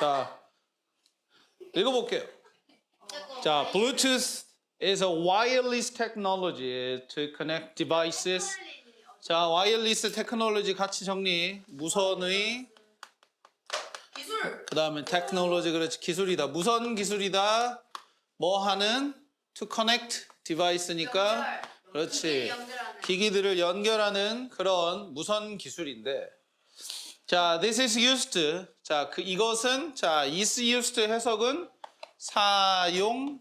자, 읽어볼게요. 자, Bluetooth is a wireless technology to connect devices. 자, 와이어리스 테크놀로지 같이 정리. 무선의 기술. 그 다음에 테크놀로지 그렇지 기술이다. 무선 기술이다. 뭐 하는 to connect device니까 그렇지. 기기들을 연결하는 그런 무선 기술인데 자 this is used 자 그 이것은 자 is used 해석은 사용된다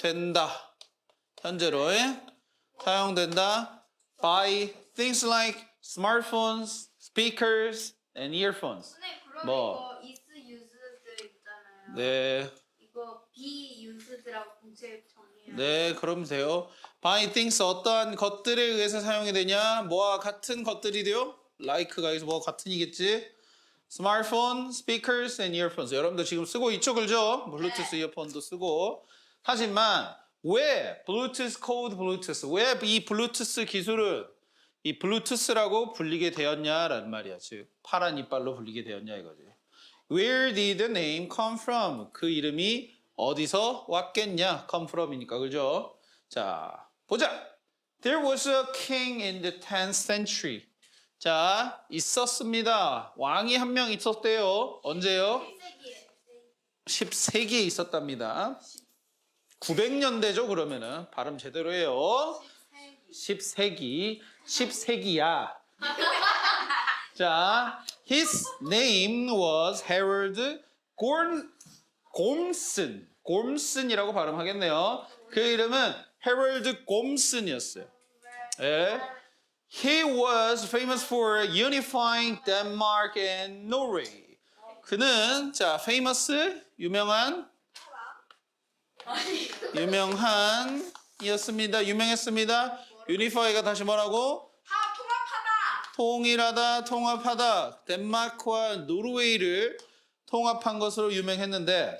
됐다. 현재로 예? 사용된다 by things like smartphones, speakers, and earphones. 선생님 그럼 뭐? 이거 is used들 있잖아요. 네, 이거 be used라고 공채 정리해요. 네, 그럼 돼요. by things 어떠한 것들에 의해서 사용이 되냐? 뭐와 같은 것들이 돼요? Like가 여기서 뭐 같은이겠지? 스마트폰, speakers, and earphones. 여러분들 지금 쓰고 있죠, 그죠? 블루투스 이어폰도 쓰고. 하지만 왜 블루투스 코드 블루투스? 왜 이 블루투스 기술은 이 블루투스라고 불리게 되었냐라는 말이야. 즉 파란 이빨로 불리게 되었냐 이거지. Where did the name come from? 그 이름이 어디서 왔겠냐? come from이니까 그죠? 자 보자. There was a king in the 10th century. 자 있었습니다. 왕이 한 명 있었대요. 언제요? 10세기에 있었답니다. 900년대죠 그러면은 발음 제대로 해요. 10세기, 10세기야. 자, his name was Harold Gorm, 곰슨. 곰슨이라고 발음하겠네요. 그 이름은 Harold 곰슨이었어요. 예. He was famous for unifying Denmark and Norway. 그는 자, famous 유명한 유명한 이었습니다. 유명했습니다. 유니파이가 다시 뭐라고? 다 통합하다. 통일하다, 통합하다. 덴마크와 노르웨이를 통합한 것으로 유명했는데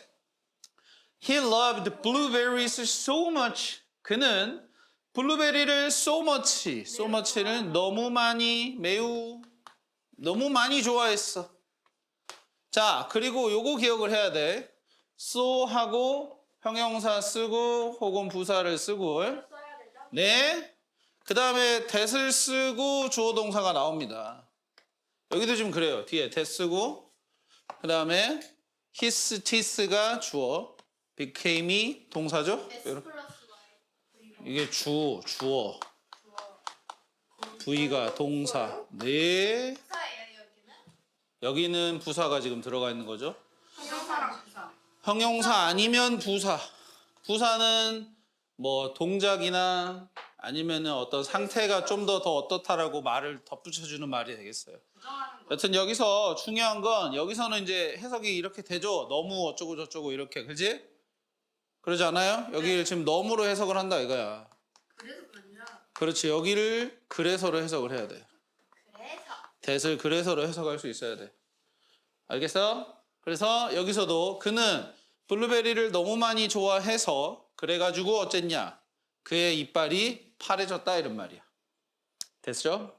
He loved blueberries so much. 그는 블루베리를 so much, so much는 너무 많이, 매우 너무 많이 좋아했어. 자, 그리고 요거 기억을 해야 돼. so 하고 형용사 쓰고 혹은 부사를 쓰고? 네. 그 다음에 that을 쓰고 주어 동사가 나옵니다. 여기도 지금 그래요. 뒤에 that 쓰고 그 다음에 his, tis가 주어 became이 동사죠. Y. 이게 주, 주어 V가 동사 네. 여기는? 여기는 부사가 지금 들어가 있는 거죠. 형사랑 부사. 형용사 아니면 부사. 부사는 뭐 동작이나 아니면 어떤 상태가 좀 더 더 어떻다라고 말을 덧붙여주는 말이 되겠어요. 부정하는 거. 여튼 여기서 중요한 건 여기서는 이제 해석이 이렇게 되죠. 너무 어쩌고 저쩌고 이렇게 그지? 그러지 않아요? 여기를 지금 너무로 해석을 한다 이거야. 그래서? 그렇지 여기를 그래서로 해석을 해야 돼. 그래서. 대을 그래서로 해석할 수 있어야 돼. 알겠어? 그래서 여기서도 그는 블루베리를 너무 많이 좋아해서 그래가지고 어쨌냐? 그의 이빨이 파래졌다 이런 말이야. 됐죠?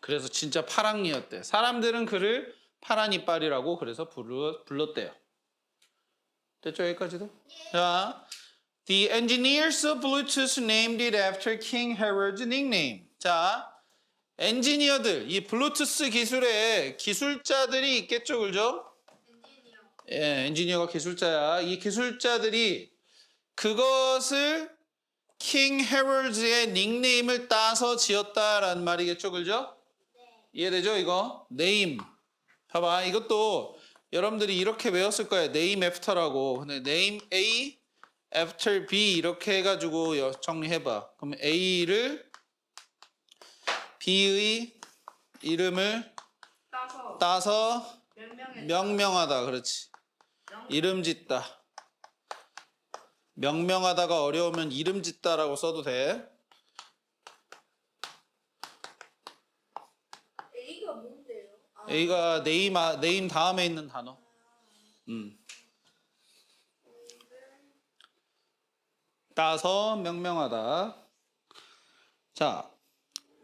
그래서 진짜 파랑니였대. 사람들은 그를 파란 이빨이라고 그래서 부르, 불렀대요. 됐죠? 여기까지도? 자, The engineers of Bluetooth named it after King Harold's nickname. 자, 엔지니어들, 이 블루투스 기술에 기술자들이 있겠죠, 그죠? 엔지니어. 예, 엔지니어가 기술자야. 이 기술자들이 그것을 킹 헤럴즈의 닉네임을 따서 지었다라는 말이겠죠, 그죠? 이해되죠, 이거? 네임. 봐봐, 이것도 여러분들이 이렇게 외웠을 거예요. 네임 애프터라고. 근데 네임 A, after B 이렇게 해가지고 여- 정리해봐. 그럼 A를 B의 이름을 따서 명명하다, 그렇지. 이름 짓다. 명명하다가 어려우면 이름 짓다라고 써도 돼. A가 뭔 A가 네임, 아- 네임 다음에 있는 단어. 음. 따서 명명하다. 자,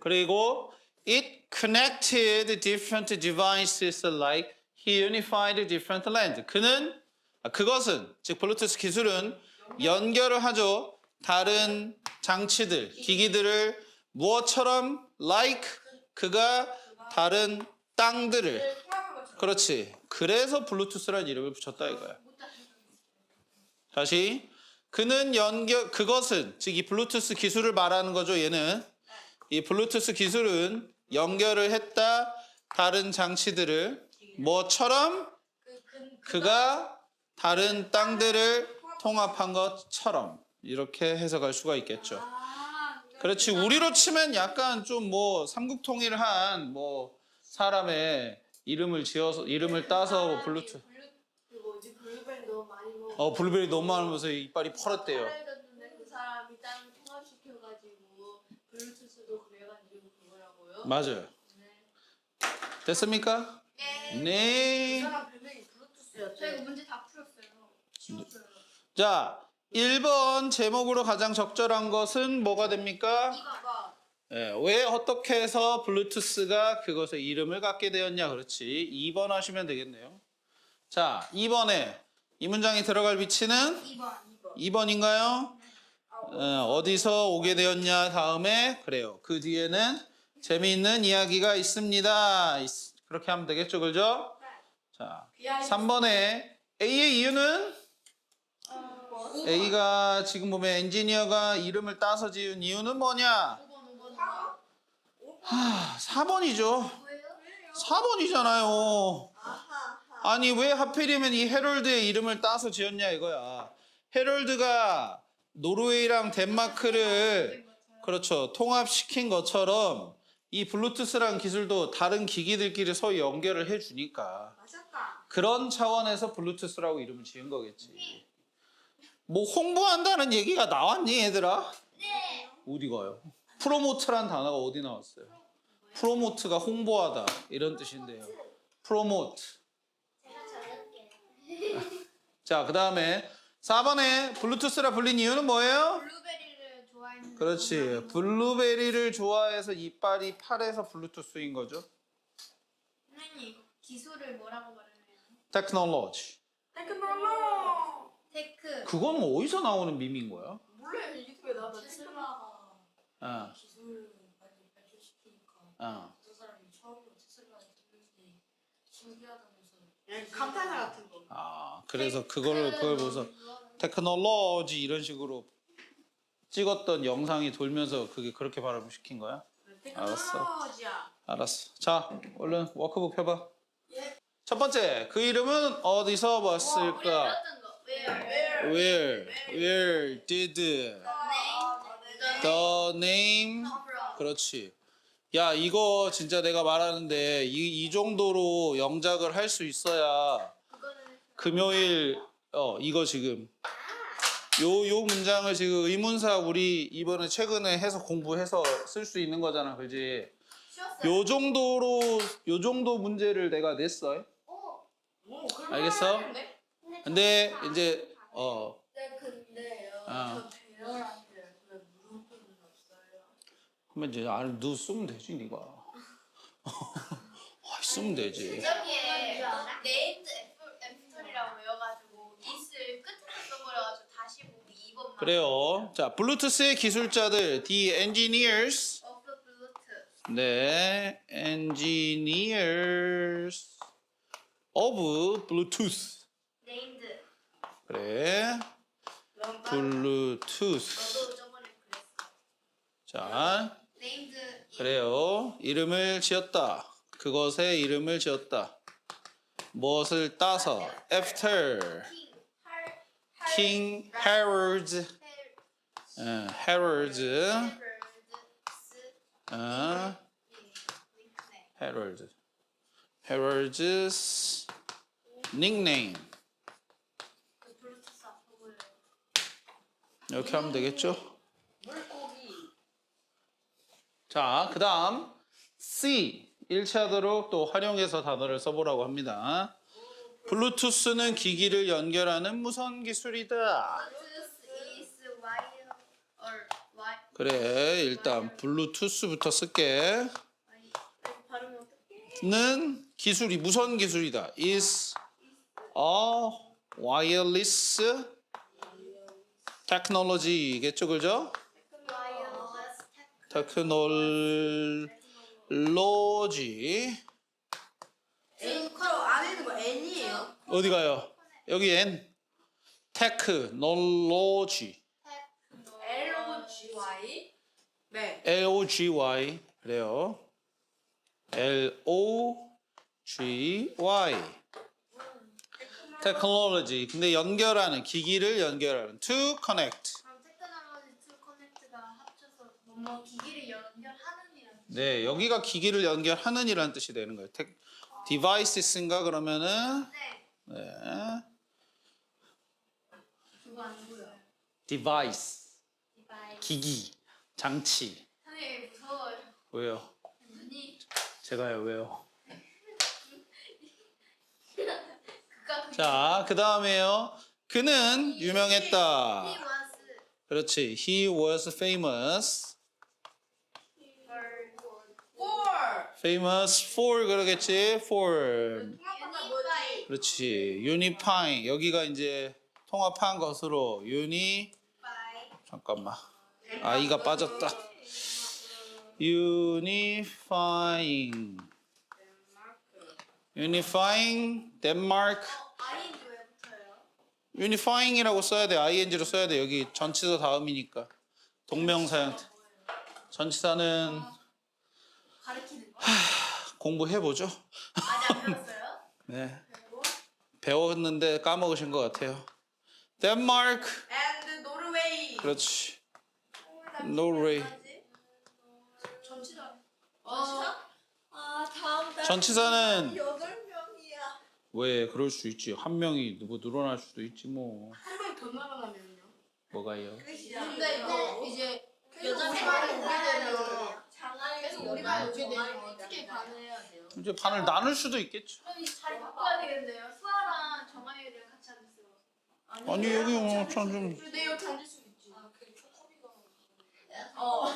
그리고 it connected different devices like He unified different lands. 그는 아, 그것은 즉 블루투스 기술은 연결을 하죠. 다른 장치들, 기기들을 무엇처럼 like 그가 다른 땅들을 그렇지. 그래서 블루투스라는 이름을 붙였다 이거야. 다시 그는 연결 그것은 즉 이 블루투스 기술을 말하는 거죠. 얘는 이 블루투스 기술은 연결을 했다 다른 장치들을 뭐처럼 그가 다른 땅들을 통합한 것처럼 이렇게 해석할 수가 있겠죠. 아, 그렇지 우리로 치면 약간 좀 뭐 삼국통일한 뭐 사람의 이름을 지어서 이름을 따서 블루투. 어 블루베리 너무 많으면서 이빨이 펄었대요. 그 사람이 땅을 통합시켜가지고 블루투스도 그래가지고 그거라고요. 맞아요. 네. 됐습니까? 네. 네. 그 사람 별명이 블루투스였대. 저 이거 문제 다 풀었어요. 쉬웠어요. 자, 1번 제목으로 가장 적절한 것은 뭐가 됩니까? 이거 예, 왜 어떻게 해서 블루투스가 그것의 이름을 갖게 되었냐? 그렇지. 2번 하시면 되겠네요. 자, 2번에 이 문장이 들어갈 위치는 2번. 2번인가요? 어, 디서 오게 되었냐 다음에 그래요. 그 뒤에는 재미있는 이야기가 있습니다. 있- 그렇게 하면 되겠죠, 그죠? 자, 3번에 A의 이유는 어, A가 지금 보면 엔지니어가 이름을 따서 지은 이유는 뭐냐? 5번, 5번. 하, 4번이죠. 뭐예요? 4번이잖아요. 아니 왜 하필이면 이 헤럴드의 이름을 따서 지었냐 이거야. 헤럴드가 노르웨이랑 덴마크를 그렇죠 통합시킨 것처럼 이 블루투스라는 기술도 다른 기기들끼리 서로 연결을 해주니까. 그런 차원에서 블루투스라고 이름을 지은 거겠지. 뭐 홍보한다는 얘기가 나왔니 얘들아? 네. 어디 가요? 프로모트란 단어가 어디 나왔어요? 프로모트가 홍보하다 이런 뜻인데요. 프로모트. 자, 그 다음에 4번에 블루투스라 불린 이유는 뭐예요? 블루베리를 좋아했는 그렇지. 블루베리를 좋아해서 이빨이 팔에서 블루투스인 거죠. 선생님 이거 기술을 뭐라고 말하나요? 테크놀로지. 테크놀로. 테크. 그건 어디서 나오는 밈인 거야? 몰라 유튜브에 나왔다. 어, 기술을 많이 발전시키니까 어. 어떤 사람이 처음으로 테슬라를 듣는데 신기하다면서. 그냥 감탄사 같은 거. 아, 그래서 그걸 그걸 보서 테크놀로지 이런 식으로 찍었던 영상이 돌면서 그게 그렇게 발음을 시킨 거야? 테크놀로지야. 알았어. 자, 얼른 워크북 펴봐. 예. 첫 번째, 그 이름은 어디서 봤을까? Where? Where, where did The name? 그렇지. 야, 이거 진짜 내가 말하는데 이, 이 정도로 영작을 할 수 있어야 금요일 어 이거 지금 요 요 문장을 지금 의문사 우리 이번에 최근에 해서 공부해서 쓸 수 있는 거잖아, 그지? 요 정도로 요 정도 문제를 내가 냈어. 그럼 알겠어? 근데 이제 어 네, 근데요. 아. 저 배열한테 왜 물음표는 없어요? 그러면 이제 안너 쓰면 되지 네가. 아, 쓰면 되지. 저기에 네임드 애프터리라고 외워가지고 이스를 끝에서 써버려가지고 다시 보고 2번만. 그래요. 자, 블루투스의 기술자들, the engineers. of the Bluetooth. 네, engineers of Bluetooth. Named. 그래, Bluetooth. 너도 저번에 그랬어. 자. 그래요. 이름을 지었다. 그것의 이름을 지었다. 무엇을 따서? After King. Harold, Harold. Harold, Harold's nickname. 이렇게 하면 되겠죠? 자, 그 다음 C 1차도록 또 활용해서 단어를 써보라고 합니다. 블루투스는 기기를 연결하는 무선 기술이다. 그래, 일단 블루투스부터 쓸게. 는 기술이 무선 기술이다. is a wireless technology겠죠, 그죠? 와이어리스 테크 technology N 저 안에 있는 거 N이에요? 어디 가요? 여기 N technology L O G Y. 네. L O G Y 그래요. L O G Y technology 근데 연결하는 기기를 연결하는 to connect 그럼 테크놀로지 투 커넥트가 기기를 연결하는 이란 네 여기가 기기를 연결하는 이라는 뜻이 되는 거예요. 테, devices인가 그러면은? 네. 네. 그거 안 보여요. device. 디바이 기기 장치. 선생님 무서워요? 왜요? 눈이. 제가요 왜요? 자그 다음에요. 그는 유명했다. was 그렇지. He was famous famous for 그러겠지? for? 그렇지. unifying. 여기가 이제 통합한 것으로 uni 잠깐만. 아이가 빠졌다. unifying. unifying? Denmark. unifying이라고 써야 돼. ing로 써야 돼. 여기 전치사 다음이니까. 동명사형 전치사는? 공부해 보죠 아직 안 배웠어요? 네 배웠는데 까먹으신 것 같아요 덴마크 And 노르웨이. 그렇지 노르웨이 전치사 어. 아 다음 달. 전치사는 여덟 명이야. 왜 그럴 수 있지 한 명이 누구 늘어날 수도 있지 뭐 한명더 날아가면요? 뭐가요 근데 이거 이제 여자 생활을 오게 되면 우리말 오게 되면 어떻게 반응해야 돼요? 이제 반을 나눌 수도 있겠죠 그럼 이 자리 바꿔야 되겠네요. 수아랑 정아이랑 같이 앉으세요. 아니 여기 뭐 참 좀 근데 여기 앉을 수 있지. 아, 그 초코비가. 어.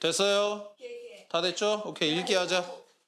됐어요 다 됐죠 오케이 읽기 하자